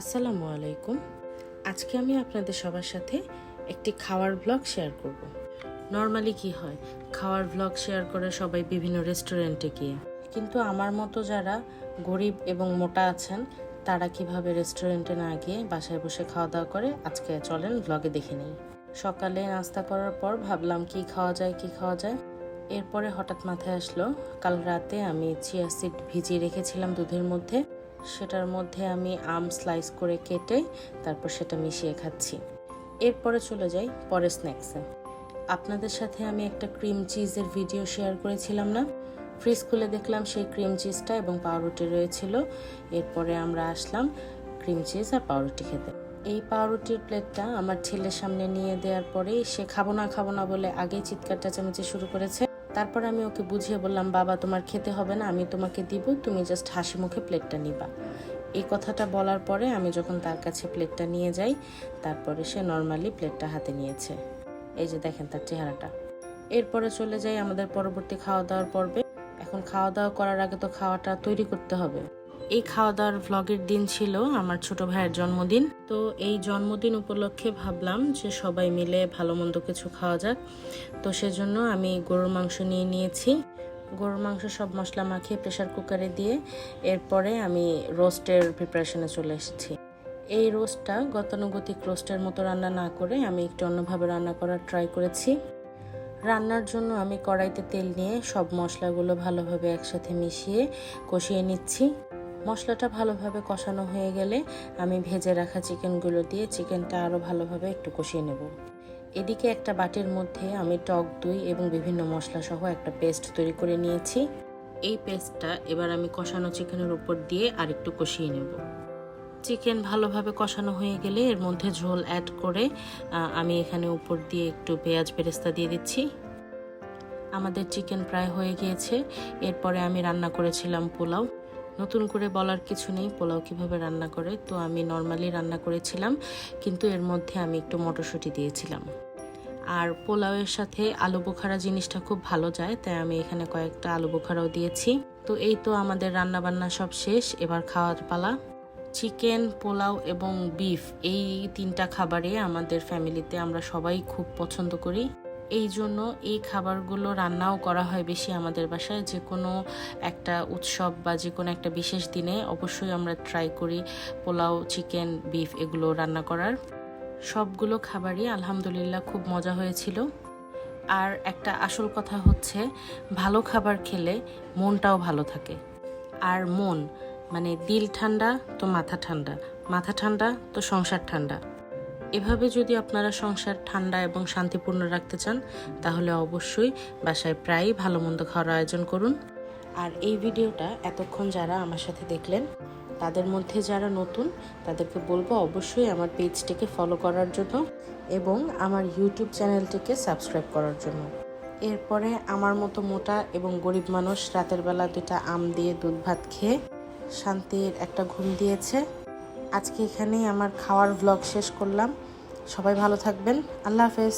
আসসালামু আলাইকুম। আজকে আমি আপনাদের সবার সাথে একটি খাওয়ার ব্লগ শেয়ার করব। নর্মালি কি হয়? খাওয়ার ব্লগ শেয়ার করে সবাই বিভিন্ন রেস্টুরেন্টে গিয়ে। কিন্তু আমার মতো যারা গরিব এবং মোটা আছেন, তারা কীভাবে রেস্টুরেন্টে না গিয়ে বাসায় বসে খাওয়া দাওয়া করে, আজকে চলেন ব্লগে দেখে নিই। সকালে নাস্তা করার পর ভাবলাম কি খাওয়া যায়, কি খাওয়া যায়। এরপরে হঠাৎ মাথায় আসলো, কাল রাতে আমি চিয়া সিড ভিজিয়ে রেখেছিলাম দুধের মধ্যে। সেটার মধ্যে আমি আম স্লাইস করে কেটে তারপর সেটা মিশিয়ে খাচ্ছি। এরপরে চলে যাই পরে স্ন্যাক্সে আপনাদের সাথে আমি একটা ক্রিম চিজের ভিডিও শেয়ার করেছিলাম না? ফ্রিজ খুলে দেখলাম সেই ক্রিম চিজটা এবং পাউরুটি রয়েছিল। এরপরে আমরা আসলাম ক্রিম চিজ আর পাউরুটি খেতে। এই পাউরুটির প্লেটটা আমার ছেলের সামনে নিয়ে দেওয়ার পরেই সে খাব না খাব না বলে আগেই চিৎকার চেঁচামেচি শুরু করেছে। তারপর আমি ওকে বুঝিয়ে বললাম, বাবা, তোমার খেতে হবে না, আমি তোমাকে দিব, তুমি জাস্ট হাসি মুখে প্লেটটা নিবা। এই কথাটা বলার পরে আমি যখন তার কাছে প্লেটটা নিয়ে যাই, তারপরে সে নর্মালি প্লেটটা হাতে নিয়েছে। এই যে দেখেন তার চেহারাটা। এরপরে চলে যাই আমাদের পরবর্তী খাওয়া দাওয়ার পর্বে। এখন খাওয়া দাওয়া করার আগে তো খাওয়াটা তৈরি করতে হবে। এই খাওয়া দাওয়ার ভ্লগের দিন ছিল আমার ছোট ভাইয়ের জন্মদিন। তো এই জন্মদিন উপলক্ষে ভাবলাম যে সবাই মিলে ভালো মন্দ কিছু খাওয়া যাক। তো সেজন্য আমি গরুর মাংস নিয়ে নিয়েছি। গরুর মাংস সব মশলা মাখিয়ে প্রেশার কুকারে দিয়ে এরপরে আমি রোস্টের প্রিপারেশনে চলে এসেছি। এই রোস্টটা গতানুগতিক রোস্টের মতো রান্না না করে আমি একটু অন্যভাবে রান্না করার ট্রাই করেছি। রান্নার জন্য আমি কড়াইতে তেল নিয়ে সব মশলাগুলো ভালোভাবে একসাথে মিশিয়ে কষিয়ে নিচ্ছি। মশলাটা ভালোভাবে কষানো হয়ে গেলে আমি ভেজে রাখা চিকেনগুলো দিয়ে চিকেনটা আরও ভালোভাবে একটু কষিয়ে নেব। এদিকে একটা বাটির মধ্যে আমি টক দই এবং বিভিন্ন মশলা সহ একটা পেস্ট তৈরি করে নিয়েছি। এই পেস্টটা এবার আমি কষানো চিকেনের উপর দিয়ে আরেকটু কষিয়ে নেব। চিকেন ভালোভাবে কষানো হয়ে গেলে এর মধ্যে ঝোল অ্যাড করে আমি এখানে উপর দিয়ে একটু পেঁয়াজ বেরেস্তা দিয়ে দিচ্ছি। আমাদের চিকেন প্রায় হয়ে গিয়েছে। এরপরে আমি রান্না করেছিলাম পোলাও। নতুন করে বলার কিছু নেই। পোলাও কীভাবে রান্না করে? তো আমি নর্মালি রান্না করেছিলাম, কিন্তু এর মধ্যে আমি একটু মটরশুঁটি দিয়েছিলাম। আর পোলাওয়ের সাথে আলু বোখারা জিনিসটা খুব ভালো যায়, তাই আমি এখানে কয়েকটা আলু বোখারাও দিয়েছি। তো এই তো আমাদের রান্না বান্না সব শেষ, এবার খাওয়ার পালা। চিকেন, পোলাও এবং বিফ, এই তিনটা খাবারে আমাদের ফ্যামিলিতে আমরা সবাই খুব পছন্দ করি। এই জন্য এই খাবারগুলো রান্নাও করা হয় বেশি আমাদের বাসায়। যে কোনো একটা উৎসব বা যে কোনো একটা বিশেষ দিনে অবশ্যই আমরা ট্রাই করি পোলাও চিকেন বিফ এগুলো রান্না করার। সবগুলো খাবারই আলহামদুলিল্লাহ খুব মজা হয়েছিল। আর একটা আসল কথা হচ্ছে, ভালো খাবার খেলে মনটাও ভালো থাকে। আর মন মানে দিল ঠান্ডা তো মাথা ঠান্ডা। মাথা ঠান্ডা তো সংসার ঠান্ডা। এভাবে যদি আপনারা সংসার ঠান্ডা এবং শান্তিপূর্ণ রাখতে চান, তাহলে অবশ্যই বাসায় প্রায়ই ভালো মন্দ খাওয়ার আয়োজন করুন। আর এই ভিডিওটা এতক্ষণ যারা আমার সাথে দেখলেন, তাদের মধ্যে যারা নতুন, তাদেরকে বলব অবশ্যই আমার পেজটিকে ফলো করার জন্য এবং আমার ইউটিউব চ্যানেলটিকে সাবস্ক্রাইব করার জন্য। এরপরে আমার মতো মোটা এবং গরিব মানুষ রাতের বেলা দুটা আম দিয়ে দুধ ভাত খেয়ে শান্তির একটা ঘুম দিয়েছে। আজকে এখানেই আমার খাওয়ার ব্লগ শেষ করলাম। সবাই ভালো থাকবেন। আল্লাহ হাফেজ।